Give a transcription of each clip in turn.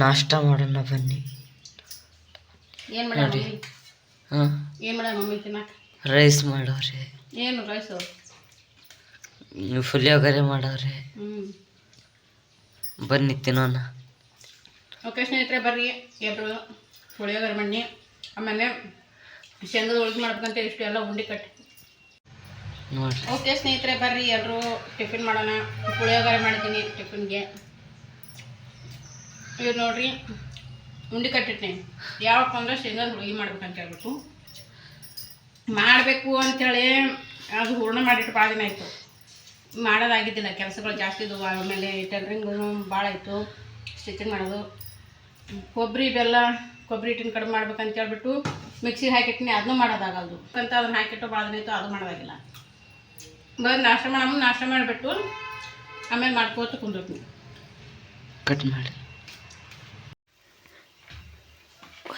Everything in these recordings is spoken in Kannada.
ನಾಷ್ಟ ಮಾಡೋಣ ಬನ್ನಿ. ಏನು ಮಾಡ. ಹಾಂ. ಏನು ಮಾಡ ಮಮ್ಮಿ ತಿನ್ನಕ ರೈಸ್ ಮಾಡವ್ರೆ ಏನು ರೈಸು? ಮಾಡವ್ರೆ ಹ್ಞೂ ಬನ್ನಿ ತಿನ್ನೋಣ. ಓಕೆ ಸ್ನೇಹಿತರೆ ಬರ್ರಿ. ಎಲ್ರು ಪುಳಿಯೋಗರೆ ಬನ್ನಿ. ಆಮೇಲೆ ಶೇಂಗದ ಹೋಳಿಗೆ ಮಾಡ್ಬೇಕಂತ ಇಷ್ಟು ಎಲ್ಲ ಉಂಡೆ ಕಟ್ಟಿ. ಓಕೆ ಸ್ನೇಹಿತರೆ ಬರ್ರಿ. ಎಲ್ಲರೂ ಟಿಫಿನ್ ಮಾಡೋಣ. ಪುಳಿಯೋಗರೆ ಮಾಡಿದ್ದೀನಿ ಟಿಫಿನ್ಗೆ. ಇವ್ರು ನೋಡ್ರಿ, ಉಂಡೆ ಕಟ್ಟಿಟ್ನಿ ಯಾವಪ್ಪ ಅಂದ್ರೆ ಶೇಂಗಾದ ಹೋಳಿಗೆ ಅಂತ ಹೇಳ್ಬಿಟ್ಟು. ಮಾಡಬೇಕು ಅಂಥೇಳಿ ಅದು ಹೂರ್ಣ ಮಾಡಿಟ್ಟು ಭಾಳ ದಿನ ಆಯಿತು. ಮಾಡೋದಾಗಿದ್ದಿಲ್ಲ ಕೆಲಸಗಳು ಜಾಸ್ತಿ ಇದ್ವು, ಆಮೇಲೆ ಟೈಲರಿಂಗು ಭಾಳ ಇತ್ತು ಸ್ಟಿಚಿಂಗ್ ಮಾಡೋದು. ಕೊಬ್ಬರಿ ಬೆಲ್ಲ ಕೊಬ್ಬರಿ ಹಿಟ್ಟಿನ ಕಡಿಮೆ ಮಾಡ್ಬೇಕಂತ ಹೇಳ್ಬಿಟ್ಟು ಮಿಕ್ಸಿಗೆ ಹಾಕಿಟ್ಟಿನಿ ಅದನ್ನೂ ಮಾಡೋದಾಗಲ್ದು. ಅಂತ ಅದನ್ನ ಹಾಕಿಟ್ಟು ಭಾಳ ದಿನ ಇತ್ತು ಅದು ಮಾಡೋದಾಗಿಲ್ಲ. ಬಂದು ನಾಷ್ಟ ಮಾಡಮ್ಮ ನಾಷ್ಟ ಮಾಡಿಬಿಟ್ಟು ಆಮೇಲೆ ಮಾಡ್ಕೋತ ಕುಂದಿರ್ತೀನಿ. ಕಟ್ ಮಾಡಿ.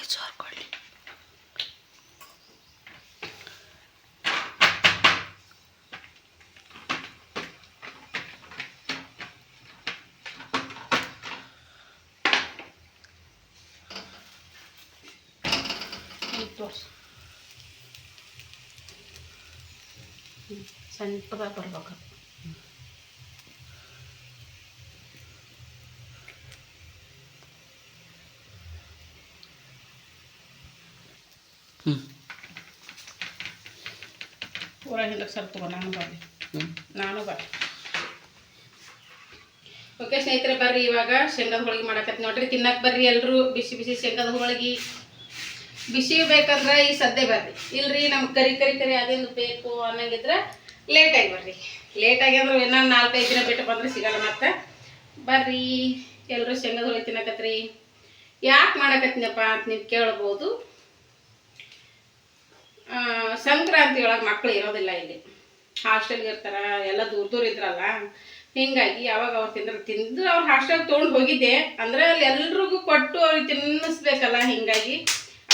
ವಯಸ್ಸು ಹಾಕೊಳ್ಳಿ. ಸಣ್ಣದಾಗಿ ಬರ್ಬೇಕು ಹ್ಞೂ ಊರ ಹಿಂದಕ್ಕೆ ಸ್ವಲ್ಪ ತಗೋ ನಾನು ಬರ್ರಿ ನಾನು ಬರ್ರಿ ಓಕೆ ಸ್ನೇಹಿತರೆ ಬರ್ರಿ ಇವಾಗ. ಶೇಂಗದ ಹೋಳಿಗೆ ಮಾಡಕತ್ತಿ ನೋಡ್ರಿ ತಿನ್ನಕ್ಕೆ ಬರ್ರಿ ಎಲ್ಲರೂ ಬಿಸಿ ಬಿಸಿ ಶೇಂಗದ ಹೋಳಿಗೆ. ಬಿಸಿ ಬೇಕಂದ್ರೆ ಈ ಸದ್ಯ ಬರ್ರಿ. ಇಲ್ರಿ ನಮ್ಗೆ ಕರಿ ಕರಿ ಕರಿ ಅದೇನು ಬೇಕು ಅನ್ನಂಗಿದ್ರೆ ಲೇಟಾಗಿ ಬರ್ರಿ. ಲೇಟಾಗಿ ಅಂದ್ರೆ ಇನ್ನೊಂದು ನಾಲ್ಕೈದು ದಿನ ಬಿಟ್ಟು ಬಂದ್ರೆ ಸಿಗಲ್ಲ ಮತ್ತೆ. ಬರ್ರಿ. ಎಲ್ಲರೂ ಶೇಂಗದ ಹೋಳಿಗೆ ತಿನ್ನಕತ್ರಿ. ಯಾಕೆ ಮಾಡಕತ್ತಿನಪ್ಪ ಅಂತ ನೀವು ಕೇಳ್ಬೋದು. ಸಂಕ್ರಾಂತಿ ಒಳಗೆ ಮಕ್ಕಳು ಇರೋದಿಲ್ಲ ಇಲ್ಲಿ. ಹಾಸ್ಟೆಲ್ಗೆ ಇರ್ತಾರ, ಎಲ್ಲ ದೂರ ದೂರ ಇದ್ರಲ್ಲ. ಹಿಂಗಾಗಿ ಯಾವಾಗ ಅವ್ರು ತಿಂದ್ರೆ ತಿಂದು ಅವ್ರು ಹಾಸ್ಟೆಲ್ ತೊಗೊಂಡು ಹೋಗಿದ್ದೆ. ಅಂದ್ರೆ ಅಲ್ಲಿ ಎಲ್ರಿಗೂ ಕೊಟ್ಟು ಅವ್ರಿಗೆ ತಿನ್ನಿಸ್ಬೇಕಲ್ಲ, ಹಿಂಗಾಗಿ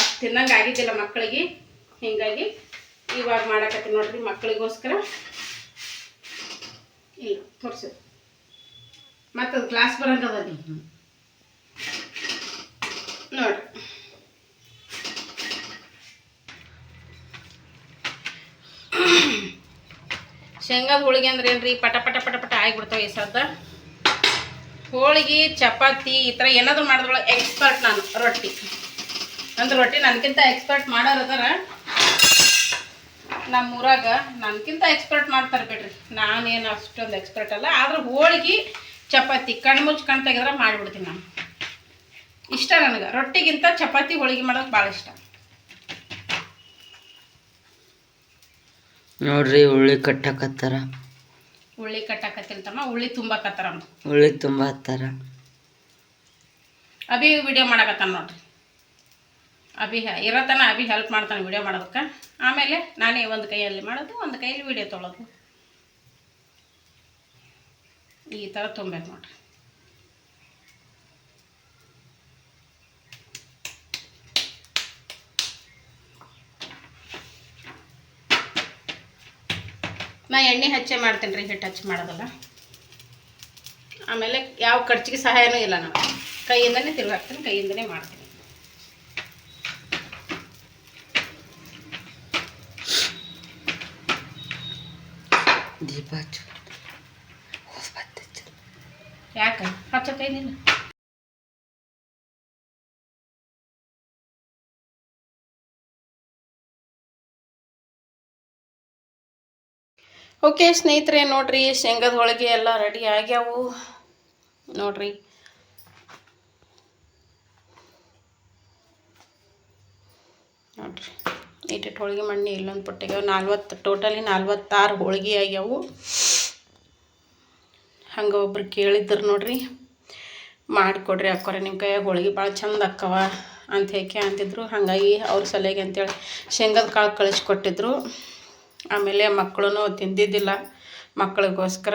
ಅಷ್ಟು ತಿನ್ನಂಗೆ ಆಗಿದ್ದಿಲ್ಲ ಮಕ್ಕಳಿಗೆ ಹಿಂಗಾಗಿ ಇವಾಗ ಮಾಡಕತ್ತೀನಿ ನೋಡ್ರಿ ಮಕ್ಕಳಿಗೋಸ್ಕರ ಇಲ್ಲ, ತೋರ್ಸು. ಮತ್ತು ಕ್ಲಾಸ್ ಬರಂಗದ ನೋಡ್ರಿ. ಶೇಂಗಾದ ಹೋಳಿಗೆ ಅಂದ್ರೆ ಏನ್ರಿ? ಪಟ ಪಟ ಪಟ ಪಟ ಆಗಿಬಿಡ್ತಾವೆ ಈ ಸದ್ದ ಹೋಳಿಗೆ, ಚಪಾತಿ, ಈ ಥರ ಏನಾದರೂ ಮಾಡಿದ್ರೊಳಗೆ ಎಕ್ಸ್ಪರ್ಟ್ ನಾನು, ರೊಟ್ಟಿ. ಅಂದ್ರೆ ರೊಟ್ಟಿ ನನಗಿಂತ ಎಕ್ಸ್ಪರ್ಟ್ ಮಾಡೋರು ಅದಾರ. ನಮ್ಮ ಊರಾಗ ನನಗಿಂತ ಎಕ್ಸ್ಪರ್ಟ್ ಮಾಡ್ತಾರೆ ಬಿಡ್ರಿ. ನಾನೇನು ಅಷ್ಟೊಂದು ಎಕ್ಸ್ಪರ್ಟ್ ಅಲ್ಲ. ಆದ್ರೆ ಹೋಳಿಗೆ, ಚಪಾತಿ, ಕಣ್ಣು ಮುಚ್ಚಿ ಕಣ್ ತೆಗೆದ್ರೆ ಮಾಡಿಬಿಡ್ತೀನಿ ನಾನು. ಇಷ್ಟ ನನಗೆ. ರೊಟ್ಟಿಗಿಂತ ಚಪಾತಿ, ಹೋಳಿಗೆ ಮಾಡೋದು ಭಾಳ ಇಷ್ಟ. ನೋಡ್ರಿ ಉಳ್ಳಿ ಕಟ್ಟಕತ್ತಾರ. ಉಳ್ಳಿ ಕಟ್ಟಾಕತ್ತಿರ್ತಾನ ಉಳ್ಳಿ ತುಂಬಾಕತ್ತಾರ ಉಳ್ಳಿ ತುಂಬ ಹತ್ತಾರ ಅಭಿ ವಿಡಿಯೋ ಮಾಡಕತ್ತಾನ ನೋಡ್ರಿ. ಅಭಿ ಇರತನ ಅಭಿ ಹೆಲ್ಪ್ ಮಾಡ್ತಾನೆ ವಿಡಿಯೋ ಮಾಡೋದಕ್ಕೆ. ಆಮೇಲೆ ನಾನೇ ಒಂದು ಕೈಯಲ್ಲಿ ಮಾಡೋದು ಒಂದು ಕೈಯಲ್ಲಿ ವಿಡಿಯೋ ತೊಳೋದು. ಈ ಥರ ತುಂಬಬೇಕು ನೋಡ್ರಿ. ನಾ ಎಣ್ಣೆ ಹಚ್ಚೆ ಮಾಡ್ತೀನಿ ರೀ ಹಿಟ್ಟು ಹಚ್ಚಿ ಮಾಡೋದಲ್ಲ. ಆಮೇಲೆ ಯಾವ ಖರ್ಚಿಗೆ ಸಹಾಯನೂ ಇಲ್ಲ ನಾವು ಕೈಯಿಂದನೇ ತಿರುಗಾಕ್ತೀನಿ ಕೈಯಿಂದನೇ ಮಾಡ್ತೀನಿ. ದೀಪ ಹಚ್ಚು. ಯಾಕ? ಹಚ್ಚ ಯಾಕೆ ಹಚ್ಚತ್ತೇನಿಲ್ಲ ಓಕೆ ಸ್ನೇಹಿತರೆ, ನೋಡ್ರಿ, ಶೇಂಗದ ಹೋಳಿಗೆ ಎಲ್ಲ ರೆಡಿ ಆಗ್ಯಾವು. ನೋಡ್ರಿ. ನೋಡ್ರಿ. ಏಟೆಟ್ ಹೋಳಿಗೆ ಮಣ್ಣಿ ಇಲ್ಲೊಂದು ಪುಟ್ಟಿಗೆ ನಲ್ವತ್ತು ಟೋಟಲಿ ನಲ್ವತ್ತಾರು ಹೋಳಿಗೆ ಆಗ್ಯಾವು. ಹಂಗೆ ಒಬ್ರು ಕೇಳಿದ್ರು ನೋಡ್ರಿ. ಮಾಡಿಕೊಡ್ರಿ ಅಕ್ಕೋರೆ ನಿಮ್ಮ ಕೈಯಾಗ, ಹೋಳಿಗೆ ಭಾಳ ಚಂದ ಅಕ್ಕವ ಅಂತ ಹೇಗೆ ಅಂತಿದ್ರು. ಹಾಗಾಗಿ ಅವ್ರ ಸಲಹೆಗೆ ಅಂತೇಳಿ ಶೇಂಗದ ಕಾಳು ಕಳಿಸ್ಕೊಟ್ಟಿದ್ರು ಆಮೇಲೆ ಮಕ್ಕಳು ತಿಂದಿದ್ದಿಲ್ಲ. ಮಕ್ಕಳಿಗೋಸ್ಕರ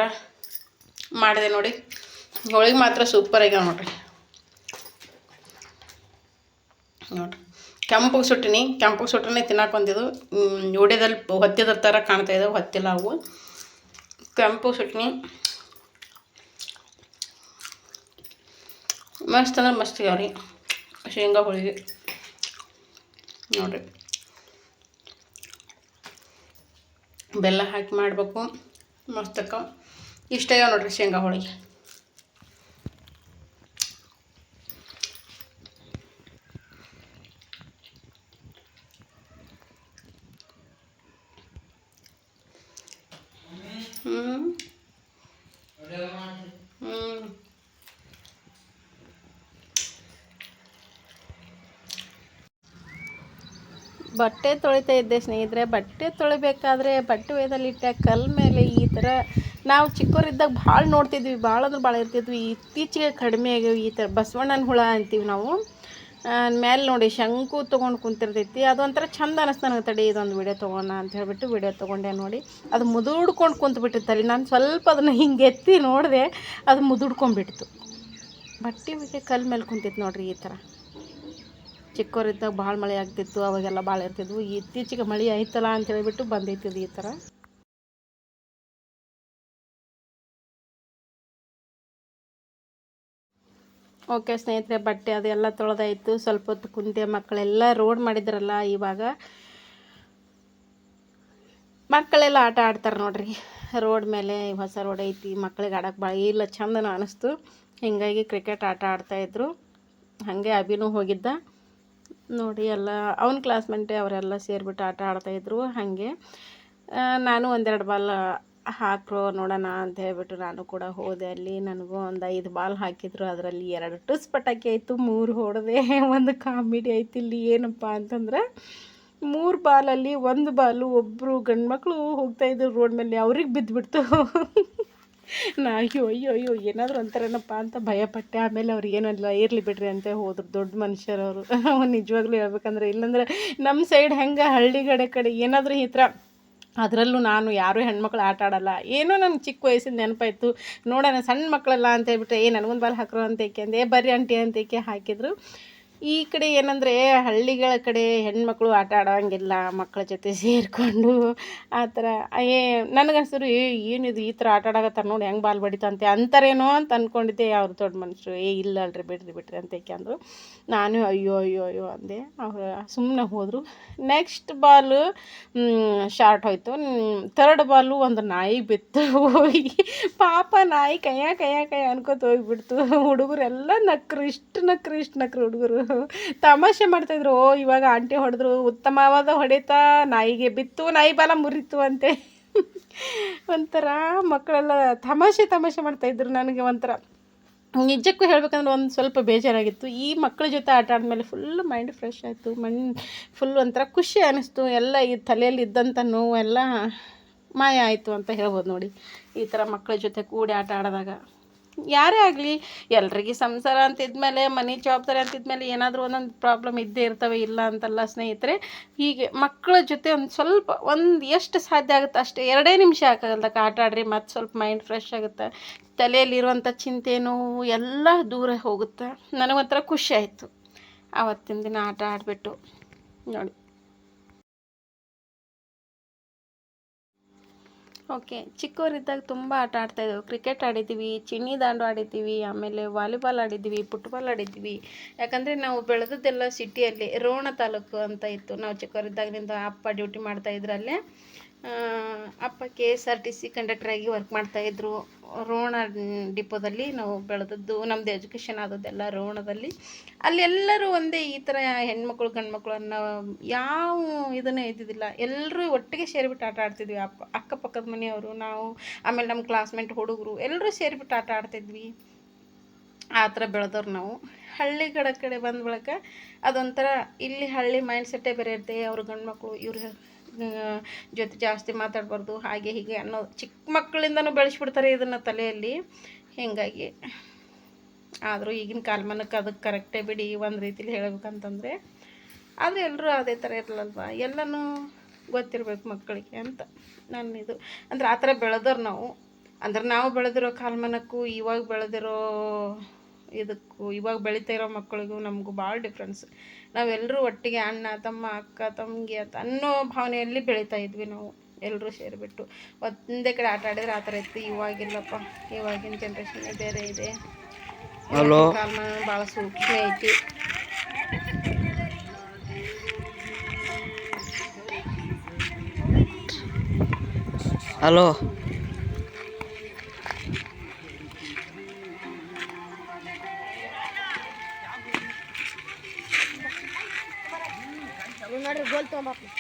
ಮಾಡಿದೆ ನೋಡಿ. ಹೋಳಿಗೆ ಮಾತ್ರ ಸೂಪರ್ ಆಗ್ಯಾವ ನೋಡ್ರಿ. ನೋಡ್ರಿ. ಕೆಂಪಗೆ ಸುಟ್ಟಿನಿ. ಕೆಂಪಗೆ ಸುಟ್ಟನೆ ತಿನ್ನಕೊಂದಿದ್ದು ಉಡಿದಲ್ಲಿ ಹೊತ್ತಿದ್ರ ಥರ ಕಾಣ್ತಾ ಇದ್ದವು ಹೊತ್ತಿಲ್ಲ ಅವು. ಕೆಂಪು ಸುಟ್ಟಿನಿ. ಮಸ್ತ್ ಅಂದ್ರೆ ಮಸ್ತ್ ಆಗ್ಯಾವ ರೀ ಶೇಂಗಾ ಹೋಳಿಗೆ. ನೋಡಿರಿ. ಬೆಲ್ಲ ಹಾಕಿ ಮಾಡಬೇಕು. ಮಸ್ತಕ್ಕ ಇಷ್ಟ ನೋಡ್ರಿ ಶೇಂಗಾ ಹೋಳಿಗೆ ಹ್ಞೂ ಹ್ಞೂ ಬಟ್ಟೆ ತೊಳಿತಾ ಇದ್ದೆ ಸ್ನೇಹಿತರೆ. ಬಟ್ಟೆ ತೊಳಿಬೇಕಾದ್ರೆ ಬಟ್ಟೆ ಒಯ್ದಲ್ಲಿಟ್ಟ ಕಲ್ ಮೇಲೆ ಈ ಥರ ನಾವು ಚಿಕ್ಕವರಿದ್ದಾಗ ಭಾಳ ನೋಡ್ತಿದ್ವಿ, ಭಾಳ ಅಂದ್ರೆ ಭಾಳ ಇರ್ತಿದ್ವಿ. ಇತ್ತೀಚೆಗೆ ಕಡಿಮೆ ಆಗ್ಯಾವ ಈ ಥರ ಬಸವಣ್ಣನ ಹುಳ ಅಂತೀವಿ ನಾವು. ಮೇಲೆ ನೋಡಿ ಶಂಕು ತೊಗೊಂಡು ಕುಂತಿರ್ತೈತಿ. ಅದೊಂಥರ ಚಂದ ಅನಿಸ್ತು ನನಗೆ ತಡಿ, ಇದೊಂದು ವಿಡಿಯೋ ತೊಗೋಣ ಅಂತ ಹೇಳಿಬಿಟ್ಟು ವಿಡಿಯೋ ತೊಗೊಂಡೆ ನೋಡಿ. ಅದು ಮುದುಡ್ಕೊಂಡು ಕುಂತ್ಬಿಟ್ಟಿತ್ತಲ್ಲಿ, ನಾನು ಸ್ವಲ್ಪ ಅದನ್ನು ಹಿಂಗೆ ಎತ್ತಿ ನೋಡಿದೆ, ಅದು ಮುದುಡ್ಕೊಂಡ್ಬಿಡ್ತು. ಬಟ್ಟೆ ಬಿಟ್ಟೆ ಕಲ್ ಮೇಲೆ ಕುಂತಿತ್ತು ನೋಡಿರಿ ಈ ಥರ. ಚಿಕ್ಕವರಿದ್ದಾಗ ಭಾಳ ಮಳೆ ಆಗ್ತಿತ್ತು, ಅವಾಗೆಲ್ಲ ಭಾಳ ಇರ್ತಿದ್ವು. ಇತ್ತೀಚೆಗೆ ಮಳೆ ಆಯ್ತಲ್ಲ ಅಂತ ಹೇಳಿಬಿಟ್ಟು ಬಂದೈತಿ ಇದು ಈ ಥರ. ಓಕೆ ಸ್ನೇಹಿತರೆ, ಬಟ್ಟೆ ಅದೆಲ್ಲ ತೊಳೆದಾಯಿತು. ಸ್ವಲ್ಪ ಹೊತ್ತು ಕುಂತೆ ಮಕ್ಕಳೆಲ್ಲ ರೋಡ್ ಮಾಡಿದ್ರಲ್ಲ ಇವಾಗ. ಮಕ್ಕಳೆಲ್ಲ ಆಟ ಆಡ್ತಾರೆ ನೋಡ್ರಿ. ರೋಡ್ ಮೇಲೆ ಹೊಸ ರೋಡ್ ಐತಿ ಮಕ್ಕಳಿಗೆ ಆಡಕ್ಕೆ ಭಾಳ ಇಲ್ಲ, ಚಂದನ ಅನಿಸ್ತು. ಹೀಗಾಗಿ ಕ್ರಿಕೆಟ್ ಆಟ ಆಡ್ತಾಯಿದ್ರು ಹಾಗೆ ಅಭಿನೂ ಹೋಗಿದ್ದ. ನೋಡಿ, ಎಲ್ಲ ಅವನ ಕ್ಲಾಸ್ಮೆಂಟೇ ಅವರೆಲ್ಲ ಸೇರಿಬಿಟ್ಟು ಆಟ ಆಡ್ತಾಯಿದ್ರು ಹಾಗೆ. ನಾನು ಒಂದೆರಡು ಬಾಲ್ ಹಾಕ್ರು ನೋಡೋಣ ಅಂತ ಹೇಳ್ಬಿಟ್ಟು ನಾನು ಕೂಡ ಹೋದೆ. ಅಲ್ಲಿ ನನಗೂ ಒಂದು ಐದು ಬಾಲ್ ಹಾಕಿದ್ರು. ಅದರಲ್ಲಿ ಎರಡು ಟುಸ್ ಪಟಾಕಿ ಆಯಿತು, ಮೂರು ಹೊಡೆದೆ. ಒಂದು ಕಾಮಿಡಿ ಆಯ್ತು. ಇಲ್ಲಿ ಏನಪ್ಪ ಅಂತಂದ್ರೆ, ಮೂರು ಬಾಲಲ್ಲಿ ಒಂದು ಬಾಲು ಒಬ್ಬರು ಗಂಡು ಮಕ್ಕಳು ಹೋಗ್ತಾಯಿದ್ರು ರೋಡ್ ಮೇಲೆ, ಅವ್ರಿಗೆ ಬಿದ್ದುಬಿಡ್ತು ನಾ, ಅಯ್ಯೋ ಅಯ್ಯೋ ಅಯ್ಯೋ, ಏನಾದರೂ ಅಂತಾರೇನಪ್ಪ ಅಂತ ಭಯಪಟ್ಟೆ. ಆಮೇಲೆ ಅವ್ರಿಗೆ ಏನಲ್ಲ ಇರಲಿ ಬಿಡ್ರಿ ಅಂತ ಹೋದ್ರು ದೊಡ್ಡ ಮನುಷ್ಯರವರು ನಿಜವಾಗ್ಲೂ ಹೇಳ್ಬೇಕಂದ್ರೆ, ಇಲ್ಲಾಂದ್ರೆ ನಮ್ಮ ಸೈಡ್ ಹೆಂಗೆ ಹಳ್ಳಿ ಕಡೆ ಏನಾದರೂ ಈ ಥರ, ಅದರಲ್ಲೂ ನಾನು ಯಾರೂ ಹೆಣ್ಮಕ್ಳು ಆಟ ಆಡಲ್ಲ. ಏನೋ ನನ್ನ ಚಿಕ್ಕ ವಯಸ್ಸಿನ ನೆನಪಾಯಿತು. ನೋಡೋಣ, ಸಣ್ಣ ಮಕ್ಕಳಲ್ಲ ಅಂತ ಹೇಳ್ಬಿಟ್ಟು ಏ, ನನಗೊಂದು ಬಾಲ್ ಹಾಕ್ರು ಅಂತ ಏಕೆ? ಅಂದೆ ಬರ್ರಿ ಆಂಟಿ ಅಂತ ಏಕೆ ಹಾಕಿದ್ರು. ಈ ಕಡೆ ಏನಂದರೆ ಹಳ್ಳಿಗಳ ಕಡೆ ಹೆಣ್ಮಕ್ಳು ಆಟ ಆಡೋಂಗಿಲ್ಲ ಮಕ್ಕಳ ಜೊತೆ ಸೇರಿಕೊಂಡು ಆ ಥರ. ಏ ನನಗನ್ಸಿದ್ರು ಏ ಏನಿದು ಈ ಥರ ಆಟ ಆಡಕತ್ತಾರ ನೋಡಿ ಹೆಂಗೆ ಬಾಲ್ ಬಡಿತಂತೆ ಅಂತಾರೇನೋ ಅಂತ ಅಂದ್ಕೊಂಡಿದ್ದೆ ಅವ್ರು ದೊಡ್ಡ ಮನುಷ್ಯರು ಏ, ಇಲ್ಲ ಅಲ್ರಿ, ಬಿಡ್ರಿ ಬಿಡ್ರಿ ಅಂತ ಅಂದರು. ನಾನು ಅಯ್ಯೋ ಅಯ್ಯೋ ಅಯ್ಯೋ ಅಂದೆ. ಅವರು ಸುಮ್ಮನೆ ಹೋದರು. ನೆಕ್ಸ್ಟ್ ಬಾಲು ಶಾರ್ಟ್ ಹೋಯ್ತು. ಥರ್ಡ್ ಬಾಲು ಒಂದು ನಾಯಿ ಬಿತ್ತು. ಹೋಗಿ ಪಾಪ ನಾಯಿ ಕಯ್ಯ ಕೈಯ ಕಯ್ಯ ಅನ್ಕೋತ ಹೋಗ್ಬಿಡ್ತು. ಹುಡುಗರೆಲ್ಲ ನಕ್ರು, ಇಷ್ಟು ನಕ್ರು ಇಷ್ಟು ನಕ್ರು ಹುಡುಗರು. ತಮಾಷೆ ಮಾಡ್ತಾಯಿದ್ರು ಓ, ಇವಾಗ ಆಂಟಿ ಹೊಡೆದ್ರು, ಉತ್ತಮವಾದ ಹೊಡೆತ, ನಾಯಿಗೆ ಬಿತ್ತು, ನಾಯಿ ಬಾಲ ಮುರಿತು ಅಂತೆ. ಒಂಥರ ಮಕ್ಕಳೆಲ್ಲ ತಮಾಷೆ ತಮಾಷೆ ಮಾಡ್ತಾಯಿದ್ರು ನನಗೆ ಒಂಥರ. ನಿಜಕ್ಕೂ ಹೇಳ್ಬೇಕಂದ್ರೆ ಒಂದು ಸ್ವಲ್ಪ ಬೇಜಾರಾಗಿತ್ತು. ಈ ಮಕ್ಕಳ ಜೊತೆ ಆಟ ಆದಮೇಲೆ ಫುಲ್ ಮೈಂಡ್ ಫ್ರೆಶ್ ಆಯಿತು. ಮೈಂಡ್ ಫುಲ್ ಒಂಥರ ಖುಷಿ ಅನ್ನಿಸ್ತು ಎಲ್ಲ ಈ ತಲೆಯಲ್ಲಿ ಇದ್ದಂಥ ನೋವೆಲ್ಲ ಮಾಯ ಆಯಿತು ಅಂತ ಹೇಳ್ಬೋದು ನೋಡಿ. ಈ ಥರ ಮಕ್ಕಳ ಜೊತೆ ಕೂಡಿ ಆಟ ಆಡಿದಾಗ. ಯಾರೇ ಆಗಲಿ, ಎಲ್ರಿಗೆ ಸಂಸಾರ ಅಂತಿದ್ಮೇಲೆ, ಮನೆ ಜವಾಬ್ದಾರಿ ಅಂತಿದ್ಮೇಲೆ ಏನಾದರೂ ಒಂದೊಂದು ಪ್ರಾಬ್ಲಮ್ ಇದ್ದೇ ಇರ್ತವೆ, ಇಲ್ಲ ಅಂತಲ್ಲ ಸ್ನೇಹಿತರೆ. ಹೀಗೆ ಮಕ್ಕಳ ಜೊತೆ ಒಂದು ಸ್ವಲ್ಪ, ಒಂದು ಎಷ್ಟು ಸಾಧ್ಯ ಆಗುತ್ತೆ ಅಷ್ಟೇ. ಎರಡೇ ನಿಮಿಷ ಹಾಕಾಗಲ್ದಕ್ಕೆ ಆಟ ಆಡ್ರಿ, ಮತ್ತು ಸ್ವಲ್ಪ ಮೈಂಡ್ ಫ್ರೆಶ್ ಆಗುತ್ತೆ. ತಲೆಯಲ್ಲಿರುವಂಥ ಚಿಂತೆ ನೋವು ಎಲ್ಲ ದೂರ ಹೋಗುತ್ತೆ. ನನಗೊಂಥರ ಖುಷಿ ಆಯಿತು. ಆವತ್ತಿನ ದಿನ ಆಟ ಆಡಿಬಿಟ್ಟು, ನೋಡಿ. ಓಕೆ ಚಿಕ್ಕವರಿದ್ದಾಗ ತುಂಬ ಆಟ ಆಡ್ತಾಯಿದ್ದೆವು ಕ್ರಿಕೆಟ್ ಆಡಿದ್ದೀವಿ ಚಿನ್ನಿ ದಾಂಡು ಆಡಿದ್ದೀವಿ ಆಮೇಲೆ ವಾಲಿಬಾಲ್ ಆಡಿದ್ದೀವಿ ಫುಟ್ಬಾಲ್ ಆಡಿದ್ದೀವಿ. ಯಾಕಂದರೆ ನಾವು ಬೆಳೆದದ್ದೆಲ್ಲ ಸಿಟಿಯಲ್ಲಿ ರೋಣ ತಾಲೂಕು ಅಂತ ಇತ್ತು. ನಾವು ಚಿಕ್ಕವರಿದ್ದಾಗಿನಿಂದ ಅಪ್ಪ ಡ್ಯೂಟಿ ಮಾಡ್ತಾಯಿದ್ರು ಅಲ್ಲೇ ಆ, ಅಪ್ಪ K S R T C ಕಂಡಕ್ಟ್ರಾಗಿ work ಮಾಡ್ತಾಯಿದ್ರು ರೋಣ ಡಿಪೋದಲ್ಲಿ ನಾವು ಬೆಳೆದದ್ದು ನಮ್ಮದು ಎಜುಕೇಷನ್ ಆದದ್ದೆಲ್ಲ ರೋಣದಲ್ಲಿ. ಅಲ್ಲೆಲ್ಲರೂ ಒಂದೇ ಈ ಥರ ಹೆಣ್ಮಕ್ಳು ಗಂಡ್ಮಕ್ಳು ಅನ್ನೋ ಯಾವ ಇದನ್ನು ಇದ್ದಿದ್ದಿಲ್ಲ ಎಲ್ಲರೂ ಒಟ್ಟಿಗೆ ಸೇರಿಬಿಟ್ಟು ಆಟ ಆಡ್ತಿದ್ವಿ. ಅಪ್ಪ, ಅಕ್ಕಪಕ್ಕದ ಮನೆಯವರು, ನಾವು, ಆಮೇಲೆ ನಮ್ಮ ಕ್ಲಾಸ್ಮೇಟ್ ಹುಡುಗರು ಎಲ್ಲರೂ ಸೇರಿಬಿಟ್ಟು ಆಟ ಆಡ್ತಿದ್ವಿ. ಆ ಥರ ಬೆಳೆದವ್ರು ನಾವು. ಹಳ್ಳಿಗಳ ಕಡೆ ಬಂದ ಬಳಿಕ ಅದೊಂಥರ ಇಲ್ಲಿ ಹಳ್ಳಿ ಮೈಂಡ್ ಸೆಟ್ಟೇ ಬೇರೆ ಇರುತ್ತೆ ಅವ್ರ ಗಂಡ್ಮಕ್ಳು, ಇವ್ರ ಜೊತೆ ಜಾಸ್ತಿ ಮಾತಾಡಬಾರ್ದು, ಹಾಗೆ ಹೀಗೆ ಅನ್ನೋ ಚಿಕ್ಕ ಮಕ್ಕಳಿಂದನೂ ಬೆಳೆಸ್ಬಿಡ್ತಾರೆ ಇದನ್ನು ತಲೆಯಲ್ಲಿ. ಹೀಗಾಗಿ ಆದರೂ ಈಗಿನ ಕಾಲಮಾನಕ್ಕೆ ಅದಕ್ಕೆ ಕರೆಕ್ಟೇ ಬಿಡಿ, ಒಂದು ರೀತಿಲಿ ಹೇಳ್ಬೇಕಂತಂದರೆ. ಆದರೆ ಎಲ್ಲರೂ ಅದೇ ಥರ ಇರಲಲ್ವ? ಎಲ್ಲನೂ ಗೊತ್ತಿರಬೇಕು ಮಕ್ಕಳಿಗೆ ಅಂತ ನನ್ನ ಇದು. ಅಂದ್ರೆ ಆ ಥರ ಬೆಳೆದವ್ರು ನಾವು. ಅಂದ್ರೆ ನಾವು ಬೆಳೆದಿರೋ ಕಾಲಮಾನಕ್ಕೂ ಇವಾಗ ಬೆಳೆದಿರೋ ಇದಕ್ಕೂ, ಇವಾಗ ಬೆಳೀತಾ ಇರೋ ಮಕ್ಕಳಿಗೂ ನಮಗೂ ಭಾಳ ಡಿಫ್ರೆನ್ಸ್ ನಾವೆಲ್ಲರೂ ಒಟ್ಟಿಗೆ ಅಣ್ಣ ತಮ್ಮ ಅಕ್ಕ ತಂಗಿ ಅಂತ ಅನ್ನೋ ಭಾವನೆಯಲ್ಲಿ ಬೆಳೀತಾ ಇದ್ವಿ ನಾವು ಎಲ್ಲರೂ ಸೇರಿಬಿಟ್ಟು. ಒಂದೇ ಕಡೆ ಆಟ ಆಡಿದ್ರೆ ಆ ಥರ ಇತ್ತು. ಇವಾಗಿಲ್ಲಪ್ಪ. ಇವಾಗಿನ ಜನ್ರೇಷನ್ ಬೇರೆ ಇದೆ. ಭಾಳ ಸೂಕ್ಷ್ಮ ಐತಿ. Hello Tamam atmış.